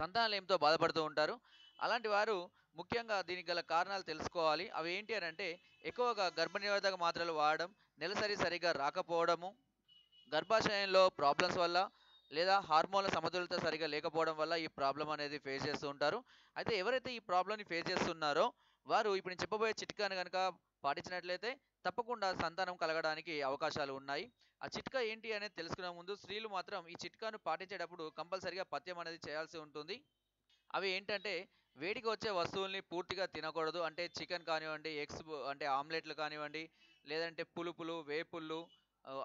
సంతానలేమితో బాధపడుతూ ఉంటారు. అలాంటి వారు ముఖ్యంగా దీనికి గల కారణాలు తెలుసుకోవాలి. అవి ఏంటి అని అంటే ఎక్కువగా గర్భనిరోధక మాత్రలు వాడడం నెలసరి సరిగా రాకపోవడము గర్భాశయంలో ప్రాబ్లమ్స్ వల్ల లేదా హార్మోన్ల సమతుల్యత సరిగా లేకపోవడం వల్ల ఈ ప్రాబ్లం అనేది ఫేస్ చేస్తూ ఉంటారు. అయితే ఎవరైతే ఈ ప్రాబ్లమ్ని ఫేస్ చేస్తున్నారో వారు ఇప్పుడు నేను చెప్పబోయే చిట్కాను కనుక పాటించినట్లయితే తప్పకుండా సంతానం కలగడానికి అవకాశాలు ఉన్నాయి. ఆ చిట్కా ఏంటి అనేది తెలుసుకునే ముందు స్త్రీలు మాత్రం ఈ చిట్కాను పాటించేటప్పుడు కంపల్సరిగా పథ్యం అనేది చేయాల్సి ఉంటుంది. అవి ఏంటంటే వేడికి వచ్చే వస్తువుల్ని పూర్తిగా తినకూడదు. అంటే చికెన్ కానివ్వండి ఎగ్స్ అంటే ఆమ్లెట్లు కానివ్వండి లేదంటే పులుపులు వేపుళ్ళు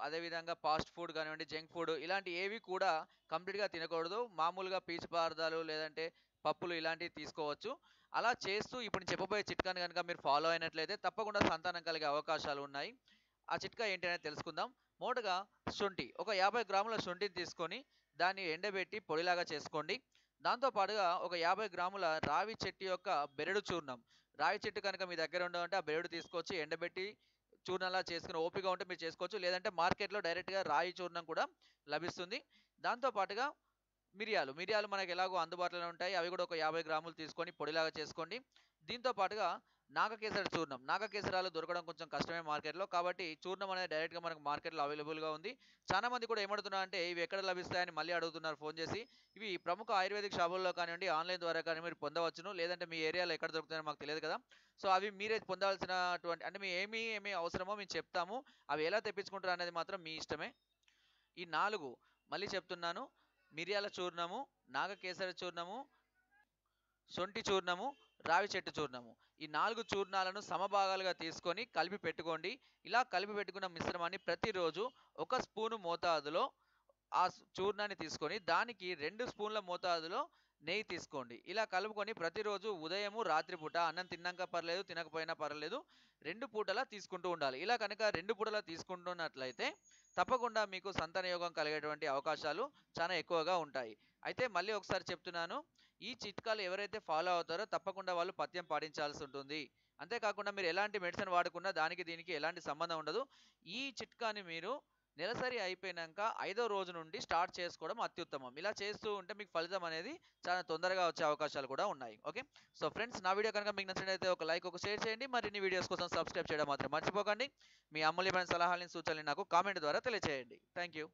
అదేవిధంగా ఫాస్ట్ ఫుడ్ కానివ్వండి జంక్ ఫుడ్ ఇలాంటి ఏవి కూడా కంప్లీట్గా తినకూడదు. మామూలుగా పీచు పదార్థాలు లేదంటే పప్పులు ఇలాంటివి తీసుకోవచ్చు. అలా చేస్తూ ఇప్పుడు చెప్పబోయే చిట్కాని కనుక మీరు ఫాలో అయినట్లయితే తప్పకుండా సంతానం కలిగే అవకాశాలు ఉన్నాయి. ఆ చిట్కా ఏంటి అనేది తెలుసుకుందాం. మొదటగా శొంఠి ఒక యాభై గ్రాముల శొంఠిని తీసుకొని దాన్ని ఎండబెట్టి పొడిలాగా చేసుకోండి. దాంతో పాటుగా ఒక యాభై గ్రాముల రావి చెట్టు యొక్క బెరడు చూర్ణం. రావి చెట్టు కనుక మీ దగ్గర ఉండవంటే ఆ బెరడు తీసుకొచ్చి ఎండబెట్టి చూర్ణంలా చేసుకుని ఓపిక ఉంటే మీరు చేసుకోవచ్చు. లేదంటే మార్కెట్లో డైరెక్ట్గా రాయి చూర్ణం కూడా లభిస్తుంది. దాంతో పాటుగా మిరియాలు. మిరియాలు మనకి ఎలాగో అందుబాటులో ఉంటాయి. అవి కూడా ఒక యాభై గ్రాములు తీసుకొని పొడిలాగా చేసుకోండి. దీంతో పాటుగా నాగకేసరి చూర్ణం. నాగకేసరాలు దొరకడం కొంచెం కష్టమే మార్కెట్లో. కాబట్టి చూర్ణం అనేది డైరెక్ట్గా మనకు మార్కెట్లో అవైలబుల్గా ఉంది. చాలా మంది కూడా ఏమడుతున్నారు అంటే ఇవి ఎక్కడ లభిస్తాయని మళ్ళీ అడుగుతున్నారు ఫోన్ చేసి. ఇవి ప్రముఖ ఆయుర్వేదిక్ షాపుల్లో కానివ్వండి ఆన్లైన్ ద్వారా కానీ మీరు పొందవచ్చును. లేదంటే మీ ఏరియాలో ఎక్కడ దొరుకుతాయో మాకు తెలియదు కదా. సో అవి మీరే పొందాల్సినటువంటి అంటే మీ ఏమి ఏమి అవసరమో మేము చెప్తాము. అవి ఎలా తెప్పించుకుంటారు అనేది మాత్రం మీ ఇష్టమే. ఈ నాలుగు మళ్ళీ చెప్తున్నాను. మిరియాల చూర్ణము నాగకేసరి చూర్ణము సొంటి చూర్ణము రావి చెట్టు చూర్ణము. ఈ నాలుగు చూర్ణాలను సమభాగాలుగా తీసుకొని కలిపి పెట్టుకోండి. ఇలా కలిపి పెట్టుకున్న మిశ్రమాన్ని ప్రతిరోజు ఒక స్పూను మోతాదులో ఆ చూర్ణాన్ని తీసుకొని దానికి రెండు స్పూన్ల మోతాదులో నెయ్యి తీసుకోండి. ఇలా కలుపుకొని ప్రతిరోజు ఉదయము రాత్రిపూట అన్నం తిన్నాక పర్లేదు తినకపోయినా పర్లేదు రెండు పూటలా తీసుకుంటూ ఉండాలి. ఇలా కనుక రెండు పూటలా తీసుకుంటున్నట్లయితే తప్పకుండా మీకు సంతాన యోగం కలిగేటువంటి అవకాశాలు చాలా ఎక్కువగా ఉంటాయి. అయితే మళ్ళీ ఒకసారి చెప్తున్నాను ఈ చిట్కాలు ఎవరైతే ఫాలో అవుతారో తప్పకుండా వాళ్ళు పథ్యం పాటించాల్సి ఉంటుంది. అంతేకాకుండా మీరు ఎలాంటి మెడిసిన్ వాడుకున్నా దానికి దీనికి ఎలాంటి సంబంధం ఉండదు. ఈ చిట్కాని మీరు నెలసరి అయిపోయినాక ఐదో రోజు నుండి స్టార్ట్ చేసుకోవడం అత్యుత్తమం. ఇలా చేస్తూ ఉంటే మీకు ఫలితం అనేది చాలా తొందరగా వచ్చే అవకాశాలు కూడా ఉన్నాయి. ఓకే? సో ఫ్రెండ్స్ నా వీడియో కనుక మీకు నచ్చినట్లయితే ఒక లైక్ ఒక షేర్ చేయండి. మరిన్ని వీడియోస్ కోసం సబ్స్క్రైబ్ చేయడం మాత్రం మర్చిపోకండి. మీ అమూల్యమైన సలహాలని సూచనలు నాకు కామెంట్ ద్వారా తెలియజేయండి థ్యాంక్ యూ